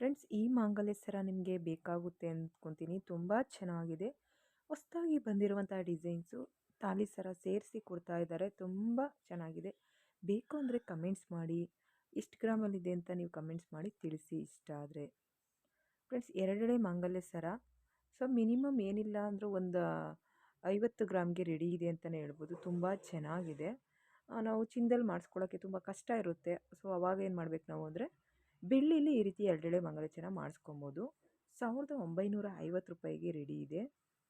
Friends, ಈ ಮಾಂಗಲ್ಯ ಸರ ನಿಮಗೆ ಬೇಕಾಗುತ್ತೆ ಅಂದ್ಕೊತೀನಿ ತುಂಬ ಚೆನ್ನಾಗಿದೆ. ಹೊಸ್ದಾಗಿ ಬಂದಿರುವಂಥ ಡಿಸೈನ್ಸು ತಾಲಿ ಸರ ಸೇರಿಸಿ ಕೊಡ್ತಾ ಇದ್ದಾರೆ. ತುಂಬ ಚೆನ್ನಾಗಿದೆ. ಬೇಕು ಅಂದರೆ ಕಮೆಂಟ್ಸ್ ಮಾಡಿ. ಎಷ್ಟು ಗ್ರಾಮಲ್ಲಿದೆ ಅಂತ ನೀವು ಕಮೆಂಟ್ಸ್ ಮಾಡಿ ತಿಳಿಸಿ ಇಷ್ಟ ಆದರೆ. ಫ್ರೆಂಡ್ಸ್ ಎರಡೆಳೆ ಮಾಂಗಲ್ಯ ಸರ. ಸೊ, ಮಿನಿಮಮ್ ಏನಿಲ್ಲ ಅಂದರೂ ಒಂದು ಐವತ್ತು ಗ್ರಾಮ್ಗೆ ರೆಡಿ ಇದೆ ಅಂತಲೇ ಹೇಳ್ಬೋದು. ತುಂಬ ಚೆನ್ನಾಗಿದೆ. ನಾವು ಚಿನ್ನದಲ್ಲಿ ಮಾಡಿಸ್ಕೊಳ್ಳೋಕ್ಕೆ ತುಂಬ ಕಷ್ಟ ಇರುತ್ತೆ. ಸೊ, ಅವಾಗ ಏನು ಮಾಡಬೇಕು ನಾವು ಅಂದರೆ ಬೆಳ್ಳಿಲಿ ಈ ರೀತಿ ಎರಡೆಳೆ ಮಾಂಗಲ್ಯ ಮಾಡಿಸ್ಕೊಬೋದು. ಸಾವಿರದ ಒಂಬೈನೂರ ಐವತ್ತು ರೂಪಾಯಿಗೆ ರೆಡಿ ಇದೆ.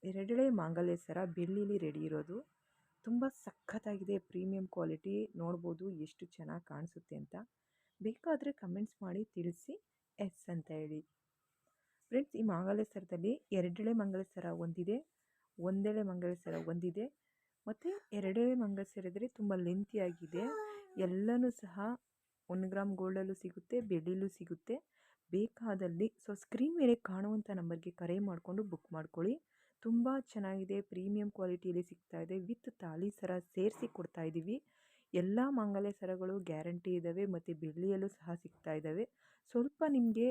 ಎರಡೆಳೆ ಮಾಂಗಲ್ಯ ಸರ ಬೆಳ್ಳಿಲಿ ರೆಡಿ ಇರೋದು ತುಂಬ ಸಖತ್ತಾಗಿದೆ. ಪ್ರೀಮಿಯಂ ಕ್ವಾಲಿಟಿ ನೋಡ್ಬೋದು ಎಷ್ಟು ಚೆನ್ನಾಗಿ ಕಾಣಿಸುತ್ತೆ ಅಂತ. ಬೇಕಾದರೆ ಕಮೆಂಟ್ಸ್ ಮಾಡಿ ತಿಳಿಸಿ ಎಸ್ ಅಂತ ಹೇಳಿ. ಫ್ರೆಂಡ್ಸ್ ಈ ಮಾಂಗಲ್ಯ ಸರದಲ್ಲಿ ಎರಡೆಳೆ ಮಂಗಲ ಸರ ಒಂದಿದೆ, ಒಂದೆಳೆ ಮಂಗಲ ಸರ ಒಂದಿದೆ, ಮತ್ತು ಎರಡೆಳೆ ಮಂಗಲ ಸರ ಇದ್ದರೆ ತುಂಬ ಲೆಂತಿಯಾಗಿದೆ ಎಲ್ಲನೂ ಸಹ ಒನ್ ಗ್ರಾಮ್ ಗೋಲ್ಡಲ್ಲೂ ಸಿಗುತ್ತೆ ಬೆಳ್ಳಿಲೂ ಸಿಗುತ್ತೆ. ಬೇಕಾದಲ್ಲಿ ಸೊ ಸ್ಕ್ರೀನ್ ಮೇಲೆ ಕಾಣುವಂಥ ನಂಬರ್ಗೆ ಕರೆ ಮಾಡಿಕೊಂಡು ಬುಕ್ ಮಾಡ್ಕೊಳ್ಳಿ. ತುಂಬ ಚೆನ್ನಾಗಿದೆ, ಪ್ರೀಮಿಯಂ ಕ್ವಾಲಿಟಿಯಲ್ಲಿ ಸಿಗ್ತಾ ಇದೆ, ವಿತ್ ತಾಳಿ ಸರ ಸೇರಿಸಿ ಕೊಡ್ತಾ ಇದ್ದೀವಿ. ಎಲ್ಲ ಮಾಂಗಲ್ಯ ಸರಗಳು ಗ್ಯಾರಂಟಿ ಇದ್ದಾವೆ ಮತ್ತು ಬೆಳ್ಳಿಯಲ್ಲೂ ಸಹ ಸಿಗ್ತಾ ಇದ್ದಾವೆ. ಸ್ವಲ್ಪ ನಿಮಗೆ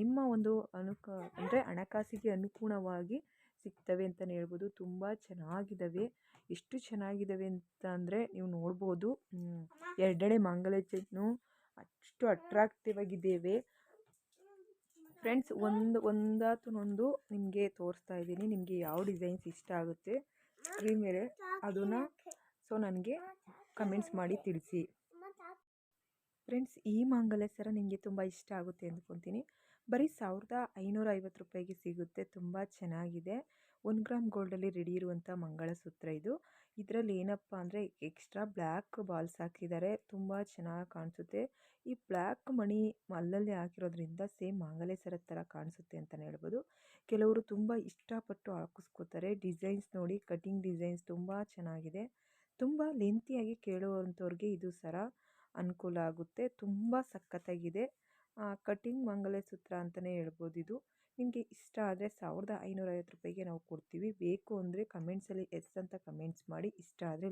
ನಿಮ್ಮ ಒಂದು ಅನುಕ, ಅಂದರೆ ಹಣಕಾಸಿಗೆ ಅನುಗುಣವಾಗಿ ಸಿಗ್ತವೆ ಅಂತಲೇ ಹೇಳ್ಬೋದು. ತುಂಬ ಚೆನ್ನಾಗಿದ್ದಾವೆ. ಎಷ್ಟು ಚೆನ್ನಾಗಿದ್ದಾವೆ ಅಂತ ಅಂದರೆ ನೀವು ನೋಡ್ಬೋದು. ಎರಡೆಡೆ ಮಾಂಗಲ್ಯ ಚೈನು ಅಷ್ಟು ಅಟ್ರಾಕ್ಟಿವ್ ಆಗಿದ್ದೇವೆ. ಫ್ರೆಂಡ್ಸ್ ಒಂದು, ಒಂದಾತನೊಂದು ನಿಮಗೆ ತೋರಿಸ್ತಾ ಇದ್ದೀನಿ. ನಿಮಗೆ ಯಾವ ಡಿಸೈನ್ಸ್ ಇಷ್ಟ ಆಗುತ್ತೆ? ಸ್ಕ್ರೀನ್ ಮೇಲೆ ಅದನ್ನು ಸೊ ನನಗೆ ಕಮೆಂಟ್ಸ್ ಮಾಡಿ ತಿಳಿಸಿ. ಫ್ರೆಂಡ್ಸ್ ಈ ಮಾಂಗಲ್ಯ ಸರ ನಿಮಗೆ ತುಂಬ ಇಷ್ಟ ಆಗುತ್ತೆ ಅಂದ್ಕೊತೀನಿ. ಬರೀ ಸಾವಿರದ ಐನೂರ ಐವತ್ತು ರೂಪಾಯಿಗೆ ಸಿಗುತ್ತೆ. ತುಂಬ ಚೆನ್ನಾಗಿದೆ. ಒನ್ ಗ್ರಾಮ್ ಗೋಲ್ಡಲ್ಲಿ ರೆಡಿ ಇರುವಂಥ ಮಂಗಳಸೂತ್ರ ಇದು. ಇದರಲ್ಲಿ ಏನಪ್ಪ ಅಂದರೆ ಎಕ್ಸ್ಟ್ರಾ ಬ್ಲ್ಯಾಕ್ ಬಾಲ್ಸ್ ಹಾಕಿದ್ದಾರೆ. ತುಂಬ ಚೆನ್ನಾಗಿ ಕಾಣಿಸುತ್ತೆ. ಈ ಬ್ಲ್ಯಾಕ್ ಮಣಿ ಅಲ್ಲಲ್ಲಿ ಹಾಕಿರೋದ್ರಿಂದ ಸೇಮ್ ಮಾಂಗಲ್ಯ ಸರದ ಥರ ಕಾಣಿಸುತ್ತೆ ಅಂತಲೇ ಹೇಳ್ಬೋದು. ಕೆಲವರು ತುಂಬ ಇಷ್ಟಪಟ್ಟು ಹಾಕಿಸ್ಕೋತಾರೆ. ಡಿಸೈನ್ಸ್ ನೋಡಿ, ಕಟಿಂಗ್ ಡಿಸೈನ್ಸ್ ತುಂಬ ಚೆನ್ನಾಗಿದೆ. ತುಂಬ ಲೆಂತಿಯಾಗಿ ಕೇಳುವಂಥವ್ರಿಗೆ ಇದು ಸರ ಅನುಕೂಲ ಆಗುತ್ತೆ. ತುಂಬ ಸಖತ್ತಾಗಿದೆ. ಕಟಿಂಗ್ ಮಂಗಲಸೂತ್ರ ಅಂತಲೇ ಹೇಳ್ಬೋದು ಇದು. ನಿಮಗೆ ಇಷ್ಟ ಆದರೆ ಸಾವಿರದ ಐನೂರೈವತ್ತು ರೂಪಾಯಿಗೆ ನಾವು ಕೊಡ್ತೀವಿ. ಬೇಕು ಅಂದರೆ ಕಮೆಂಟ್ಸಲ್ಲಿ ಎಸ್ ಅಂತ ಕಮೆಂಟ್ಸ್ ಮಾಡಿ. ಇಷ್ಟ ಆದರೆ